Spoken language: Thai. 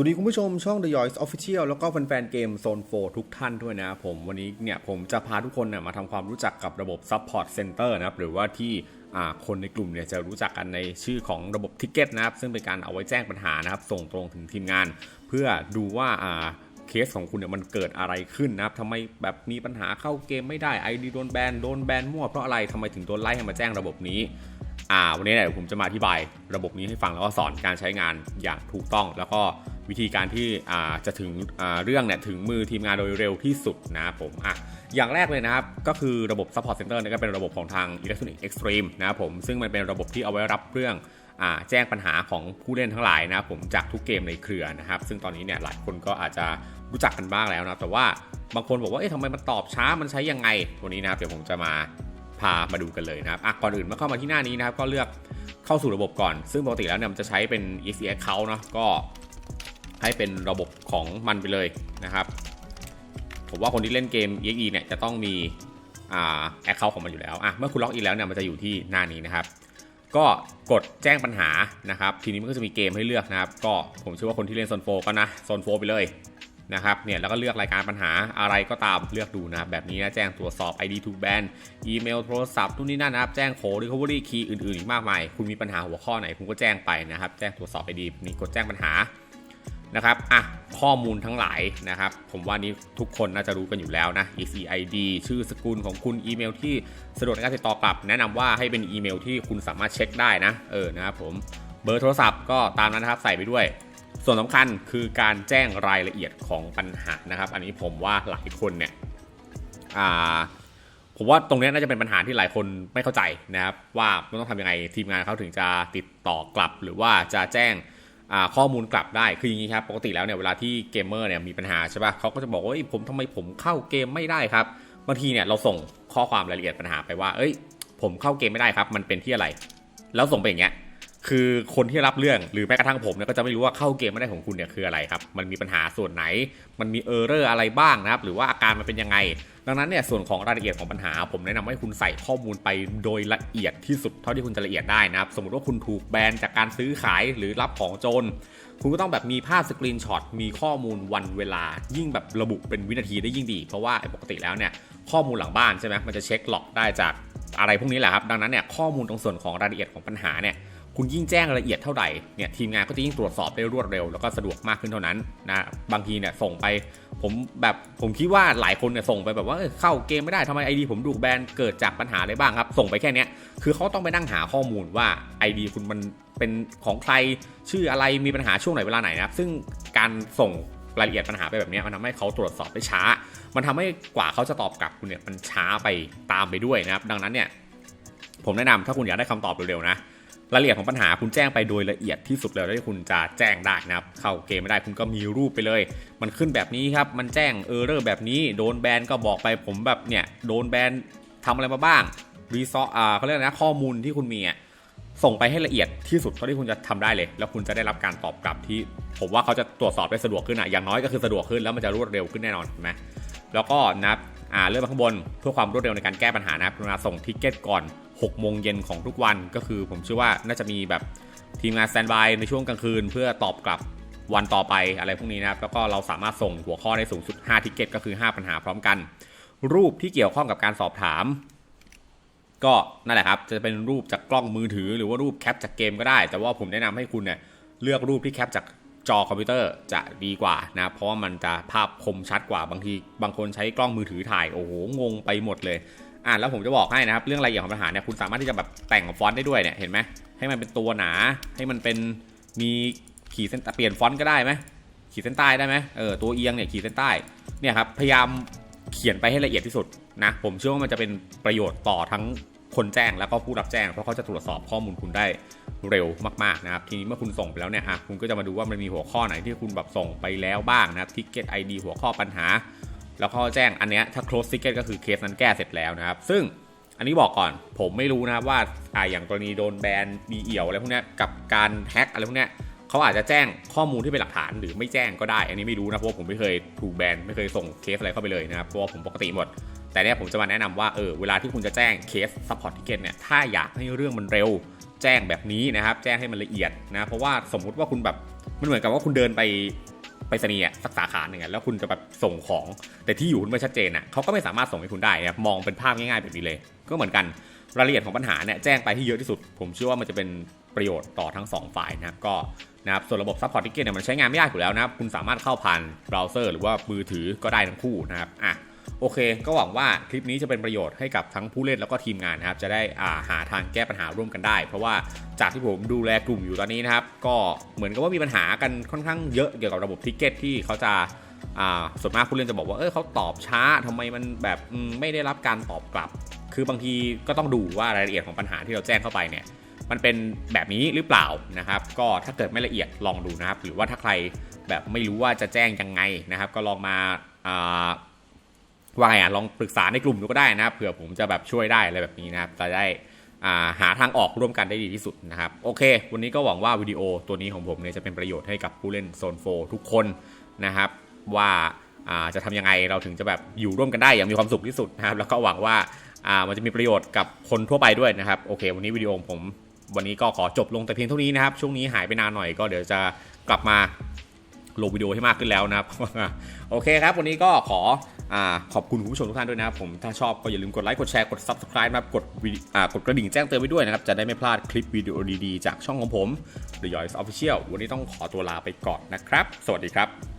วัสดีคุณผู้ชมช่อง The Yoys Official แล้วก็แฟนๆเกม Zone 4ทุกท่านด้วยนะผมวันนี้เนี่ยผมจะพาทุกคนเนี่ยมาทำความรู้จักกับระบบ Support Center นะครับหรือว่าที่คนในกลุ่มเนี่ยจะรู้จักกันในชื่อของระบบทิกเก็ตนะครับซึ่งเป็นการเอาไว้แจ้งปัญหานะครับ ส่งตรงถึงทีมงาน เพื่อดูว่าอ่าเคสของคุณเนี่ยมันเกิดอะไรขึ้นนะครับทำไมแบบมีปัญหาเข้าเกมไม่ได้ ID โดนแบนโดนแบนมั่วเพราะอะไรทำไมถึงโดนไล่ให้มาแจ้งระบบนี้อ่าวันนี้เนี่ยเดี๋ยวผมจะมาอธิบายระบบนี้ให้ฟังแล้วก็สอนการใช้งานอย่างถูกต้องแล้วก็ วิธีการที่จะถึงเรื่องเนี่ยถึงมือทีมงานโดยเร็วที่สุดนะผมอะอย่างแรกเลยนะครับ ก็คือระบบ support center เนี่ยก็เป็นระบบของทาง electronic extreme นะครับผมซึ่งมันเป็นระบบที่เอาไว้รับเรื่องอแจ้งปัญหาของผู้เล่นทั้งหลายนะผมจากทุกเกมในเครือนะครับ ซึ่งตอนนี้เนี่ยหลายคนก็อาจจะรู้จักกันบ้างแล้วนะแต่ว่าบางคนบอกว่าเอ๊ะทำไมมันตอบช้ามันใช้ยังไงวันนี้นะครับเดี๋ยวผมจะมาพามาดูกันเลยนะครับอะก่อนอื่นเมื่อเข้ามาที่หน้านี้นะครับก็เลือกเข้าสู่ระบบก่อน ซึ่งปกติแล้วเนี่ยมันจะใช้เป็น exe account เนาะก็ ให้เป็นระบบของมันไปเลยนะครับ ผมว่าคนที่เล่นเกม exe เนี่ยจะต้องมีอ่า account ของมันอยู่แล้วอะเมื่อคุณล็อกอินแล้วเนี่ยมันจะอยู่ที่หน้านี้นะครับ ก็กดแจ้งปัญหานะครับ ทีนี้มันก็จะมีเกมให้เลือกนะครับ ก็ผมเชื่อว่าคนที่เล่นโซนโฟก็นะโซนโฟไปเลยนะครับเนี่ยแล้วก็เลือกรายการปัญหาอะไรก็ตามเลือกดูนะครับ แบบนี้นะแจ้งตรวจสอบ ID to ban อีเมลโทรศัพท์ทุกนี่นั่นนะครับ แจ้งโค้ด recovery key อื่นๆอีกมากมาย คุณมีปัญหาหัวข้อไหนคุณก็แจ้งไปนะครับ แจ้งตรวจสอบ ID นี่กดแจ้งปัญหา นะครับอะข้อมูลทั้งหลายนะครับ ผมว่านี้ทุกคนน่าจะรู้กันอยู่แล้วนะ ECID ชื่อสกุลของคุณอีเมลที่สะดวกในการติดต่อกลับ แนะนำว่าให้เป็นอีเมลที่คุณสามารถเช็คได้นะ เออนะครับผมเบอร์โทรศัพท์ก็ตามนั้นนะครับใส่ไปด้วย ส่วนสำคัญคือการแจ้งรายละเอียดของปัญหานะครับ อันนี้ผมว่าหลายคนเนี่ยอ่าผมว่าตรงนี้น่าจะเป็นปัญหาที่หลายคนไม่เข้าใจนะครับ ว่าต้องทำยังไงทีมงานเขาถึงจะติดต่อกลับ หรือว่าจะแจ้ง ข้อมูลกลับได้คืออย่างนี้ครับ ปกติแล้วเนี่ยเวลาที่เกมเมอร์เนี่ยมีปัญหาใช่ปะ่ะเขาก็จะบอกว่าเอ้ยผมทำไมผมเข้าเกมไม่ได้ครับบางทีเนี่ยเราส่งข้อความรายละเอียดปัญหาไปว่า เอ้ย ผมเข้าเกมไม่ได้ครับ มันเป็นที่อะไร แล้วส่งไปอย่างเงี้ย คือคนที่รับเรื่องหรือแม้กระทั่งผมเนี่ยก็จะไม่รู้ว่าเข้าเกมไม่ได้ของคุณเนี่ยคืออะไรครับ มันมีปัญหาส่วนไหน มันมีเออร์เรอร์อะไรบ้างนะครับ หรือว่าอาการมันเป็นยังไง ดังนั้นเนี่ยส่วนของรายละเอียดของปัญหา ผมแนะนำให้คุณใส่ข้อมูลไปโดยละเอียดที่สุดเท่าที่คุณจะละเอียดได้นะครับ สมมติว่าคุณถูกแบนจากการซื้อขายหรือรับของโจรคุณก็ต้องแบบมีภาพสกรีนช็อตมีข้อมูลวันเวลา ยิ่งแบบระบุเป็นวินาทีได้ยิ่งดี เพราะว่าปกติแล้วเนี่ยข้อมูลหลังบ้านใช่ไหมมันจะเช็คหลอกได้จากอะไรพวกนี้แหละครับดังนั้นเนี่ยข้อมูลตรงส่วนของรายละเอียดของปัญหาเนี่ย คุณยิ่งแจ้งละเอียดเท่าไหร่เนี่ยทีมงานก็จะยิ่งตรวจสอบได้รวดเร็วแล้วก็สะดวกมากขึ้นเท่านั้นนะบางทีเนี่ยส่งไปผมแบบผมคิดว่าหลายคนเนี่ยส่งไปแบบว่าเอ้ยเข้าเกมไม่ได้ทำไม ID ผมดูแบนเกิดจากปัญหาอะไรบ้างครับ ส่งไปแค่เนี้ยคือเขาต้องไปนั่งหาข้อมูลว่า ID คุณมันเป็นของใครชื่ออะไรมีปัญหาช่วงไหนเวลาไหนนะครับซึ่งการส่งรายละเอียดปัญหาไปแบบเนี้ยมันทำให้เขาตรวจสอบได้ช้า มันทำให้กว่าเขาจะตอบกลับคุณเนี่ยมันช้าไปตามไปด้วยนะครับ ดังนั้นเนี่ยผมแนะนำถ้าคุณอยากได้คำตอบเร็วๆนะ รายละเอียดของปัญหาคุณแจ้งไปโดยละเอียดที่สุดเลยที่คุณจะแจ้งได้นะครับ เข้าเกมไม่ได้คุณก็มีรูปไปเลย มันขึ้นแบบนี้ครับ มันแจ้งเออร์เรอร์แบบนี้ โดนแบนก็บอกไปผมแบบเนี่ย โดนแบนทำอะไรมาบ้าง รีซออ่าเขาเรียกนะข้อมูลที่คุณมีอะส่งไปให้ละเอียดที่สุดเท่าที่คุณจะทำได้เลย แล้วคุณจะได้รับการตอบกลับที่ ผมว่าเขาจะตรวจสอบได้สะดวกขึ้นอะอย่างน้อยก็คือสะดวกขึ้นแล้วมันจะรวดเร็วขึ้นแน่นอนนไหมแล้วก็นับอ่าเลื่อนมาข้างบนเพื่อความรวดเร็วในการแก้ปัญหานะครับกรุณาส่งทิกเก็ตก่อน 6โมงเย็นของทุกวันก็คือผมเชื่อว่าน่าจะมีแบบทีมงานสแตนบายในช่วงกลางคืน เพื่อตอบกลับวันต่อไปอะไรพวกนี้นะครับแล้วก็เราสามารถส่งหัวข้อได้สูงสุด5ทิกเก็ตก็คือ 5 ปัญหาพร้อมกัน รูปที่เกี่ยวข้องกับการสอบถาม ก็นั่นแหละครับจะเป็นรูปจากกล้องมือถือ หรือว่ารูปแคปจากเกมก็ได้ แต่ว่าผมแนะนำให้คุณเนี่ยเลือกรูปที่แคปจากจอคอมพิวเตอร์จะดีกว่านะเพราะว่ามันจะภาพคมชัดกว่าบางทีบางคนใช้กล้องมือถือถ่ายโอ้โหงงไปหมดเลย อ่าแล้วผมจะบอกให้นะครับ เรื่องรายละเอียดของปัญหาเนี่ยคุณสามารถที่จะแบบแต่งฟอนต์ได้ด้วยเนี่ยเห็นไหมให้มันเป็นตัวหนา ให้มันเป็นมีขีดเส้นเปลี่ยนฟอนต์ก็ได้ไหมขีดเส้นใต้ได้ไหมเออตัวเอียงเนี่ยขีดเส้นใต้เนี่ยครับพยายามเขียนไปให้ละเอียดที่สุดนะผมเชื่อว่ามันจะเป็นประโยชน์ต่อทั้งคนแจ้งแล้วก็ผู้รับแจ้งเพราะเขาจะตรวจสอบข้อมูลคุณได้เร็วมากๆนะครับทีนี้เมื่อคุณส่งไปแล้วเนี่ยอะคุณก็จะมาดูว่ามันมีหัวข้อไหนที่คุณแบบส่งไปแล้วบ้างนะครับทิกเก็ตไอดีหัวข้อปัญหา แล้วก็แจ้งอันเนี้ยถ้า close ticket ก็คือเคสนั้นแก้เสร็จแล้วนะครับ ซึ่งอันนี้บอกก่อนผมไม่รู้นะครับว่าอ่าอย่างกรณีโดนแบนมีเอี่ยวอะไรพวกเนี้ยกับการแฮ็กอะไรพวกเนี้ยเขาอาจจะแจ้งข้อมูลที่เป็นหลักฐานหรือไม่แจ้งก็ได้ อันนี้ไม่รู้นะเพราะผมไม่เคยถูกแบนไม่เคยส่งเคสอะไรเข้าไปเลยนะครับเพราะว่าผมปกติหมด แต่เนี่ยผมจะมาแนะนำว่าเออเวลาที่คุณจะแจ้งเคส support ticket เนี่ยถ้าอยากให้เรื่องมันเร็วแจ้งแบบนี้นะครับ แจ้งให้มันละเอียดนะ เพราะว่าสมมุติว่าคุณแบบ มันเหมือนกับว่าคุณเดินไป ไปสนีย์สักสาขาหนึ่งแล้วคุณจะแบบส่งของ แต่ที่อยู่คุณไม่ชัดเจนอะเขาก็ไม่สามารถส่งให้คุณได้นะครับมองเป็นภาพง่ายๆแบบนี้เลย ก็เหมือนกันรายละเอียดของปัญหาเนี่ยแจ้งไปที่เยอะที่สุด ผมเชื่อว่ามันจะเป็นประโยชน์ต่อทั้งสองฝ่ายนะครับก็นะครับส่วนระบบซัพพอร์ตทิเก็ตเนี่ยมันใช้งานไม่ยากอยู่แล้วนะครับคุณสามารถเข้าผ่านเบราว์เซอร์หรือว่ามือถือก็ได้ทั้งคู่นะครับอะ โอเค ก็หวังว่าคลิปนี้จะเป็นประโยชน์ให้กับทั้งผู้เล่นแล้วก็ทีมงานนะครับ จะได้าหาทางแก้ปัญหาร่วมกันได้ เพราะว่าจากที่ผมดูแลกลุ่มอยู่ตอนนี้นะครับ ก็เหมือนกับว่ามีปัญหากันค่อนข้างเยอะเกี่ยวกับระบบทิเก็ตที่เขาจะาส่วนมากผู้เล่นจะบอกว่า เออเขาตอบช้าทำไมมันแบบไม่ได้รับการตอบกลับ คือบางทีก็ต้องดูว่ารายละเอียดของปัญหาที่เราแจ้งเข้าไปเนี่ย มันเป็นแบบนี้หรือเปล่านะครับ ก็ถ้าเกิดไม่ละเอียดลองดูนะครับ หรือว่าถ้าใครแบบไม่รู้ว่าจะแจ้งยังไงนะครับ ก็ลองมาา ว่าไงอะลองปรึกษาในกลุ่มดูก็ได้นะเผื่อผมจะแบบช่วยได้อะไรแบบนี้นะครับจะได้หาทางออกร่วมกันได้ดีที่สุดนะครับโอเค วันนี้ก็หวังว่าวิดีโอตัวนี้ของผมเนี่ยจะเป็นประโยชน์ให้กับผู้เล่นโซนโฟทุกคนนะครับว่าจะทำยังไงเราถึงจะแบบอยู่ร่วมกันได้อย่างมีความสุขที่สุดนะครับแล้วก็หวังว่ามันจะมีประโยชน์กับคนทั่วไปด้วยนะครับโอเค วันนี้วิดีโอของผมวันนี้ก็ขอจบลงแต่เพียงเท่านี้นะครับช่วงนี้หายไปนานหน่อยก็เดี๋ยวจะกลับมาลงวิดีโอให้มากขึ้นแล้วนะครับโอเคครับ วันนี้ก็ขอ ขอบคุณคุณผู้ชมทุกท่านด้วยนะครับผมถ้าชอบก็อย่าลืมกดไลค์กดแชร์กด subscribe นะครับกดวิดีอ่ากดกระดิ่งแจ้งเตือนไว้ด้วยนะครับ จะได้ไม่พลาดคลิปวิดีโอดีๆ จากช่องของผม The Yoys Official วันนี้ต้องขอตัวลาไปก่อนนะครับ สวัสดีครับ